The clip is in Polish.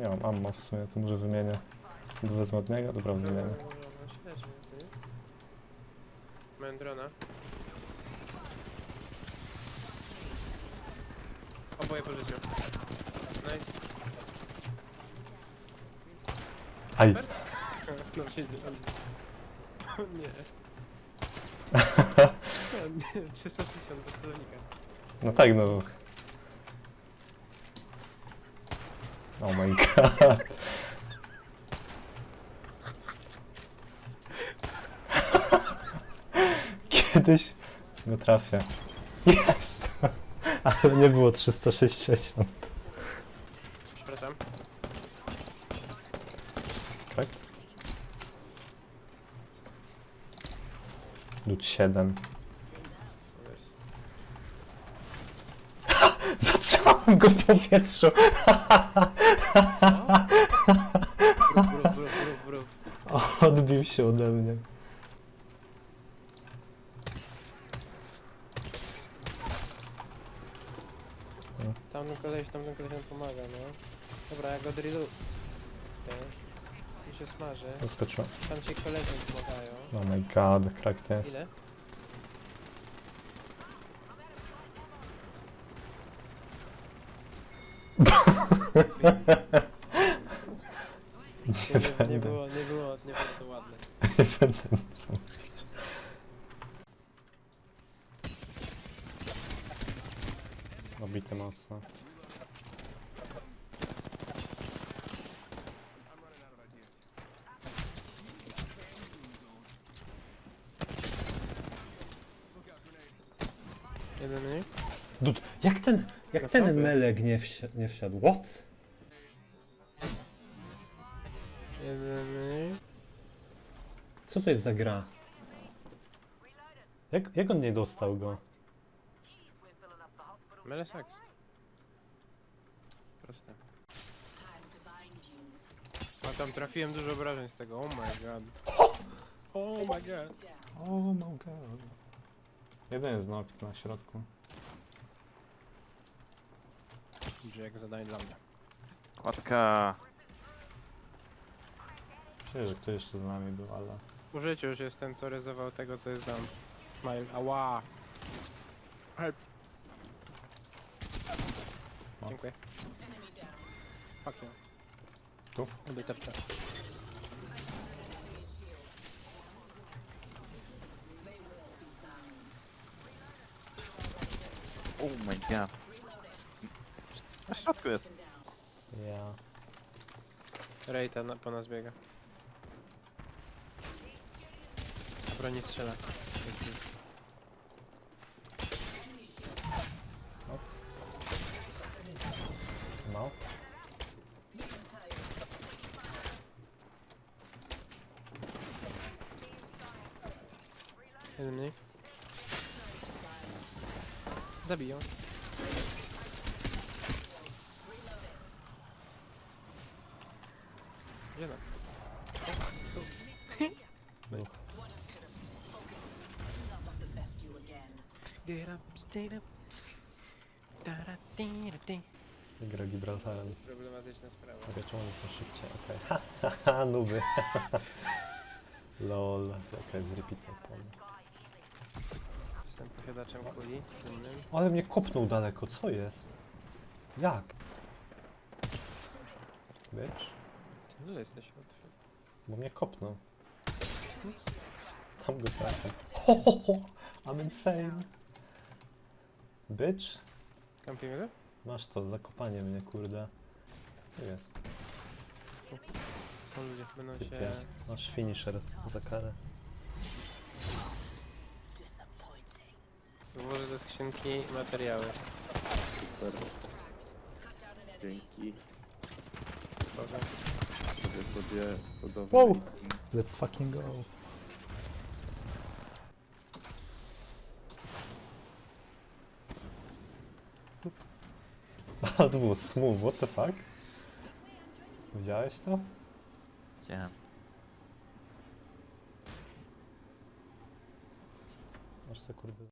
Nie mam ammo w sumie, to może wymienię. Wezmę od niego? Dobra, wymienię. dobra, dobra, śledźmy, ty. Miałem drona. Oboje po życiu. Nice. Aj! No się. O nie. O nie, 360 do steronika. No tak, no. Oh my god. Kiedyś go trafię. Jest! Ale nie było 360. Przepraszam. Tak? Lud 7. Wiesz. Zacząłem go w powietrzu. Brów, brów, brów, brów, brów. Odbił się ode mnie. Tamten koleś, tamten koleś nam pomaga, no. Dobra, ja go drillu. Tu się smaży. Zaskoczyłem. Tam ci koledzy pomagają. Oh my god, krak to jest. Ile? Nie Nie, nie, nie będę. było, nie było, nie było to ładne. Nie będę nic mówić. Obity mocno. Jeden mniej? Dud, jak ten, jak ten melek nie, wsi nie wsiadł? What? Jeden. Co to jest za gra? Jak, jak on nie dostał go? Melesaks. Proste. A tam trafiłem dużo obrażeń z tego, oh my god. Oh my god. Oh my god. Jeden jest knocked na środku. Idzie jak zadanie dla mnie. Kładka. Myślę, że ktoś jeszcze z nami był, ale... W życiu już jest ten, co ryzował tego, co jest tam. Smile. Ała. Help. No. Dziękuję. Fuck you. Tu? Lubię tarczę. Oh my god. Na środku jest. Ja... Rejta na, po nas biega. Broni strzela. No. Jeden mniej. Zabiją. Gdzie no? Get up, stand up. Da, da, di, da, di. Gra Gibraltarem. Problematyczna sprawa. Okej, czemu oni są szybciej? Okej. Ha, ha, ha, nuby. Lol. Okej, z repeatem. Jestem posiadaczem kuli. Innym. Ale mnie kopnął daleko, co jest? Jak? Bitch? Gdzie jesteś? Fuck? Bo mnie kopnął. Tam go trafię. Ho, ho, ho! I'm insane! Bitch? Kampimy? Masz to, zakopanie mnie, kurde. Tu jest. Są ludzie, będą Typie. się... Masz finisher za karę. Włożę do skrzynki materiały. Super. Dzięki. Spoko. Zrobię sobie cudowny Wow. Let's fucking go. A, to było smooth, what the fuck? Widziałeś to? Widziałem. Aż se kurde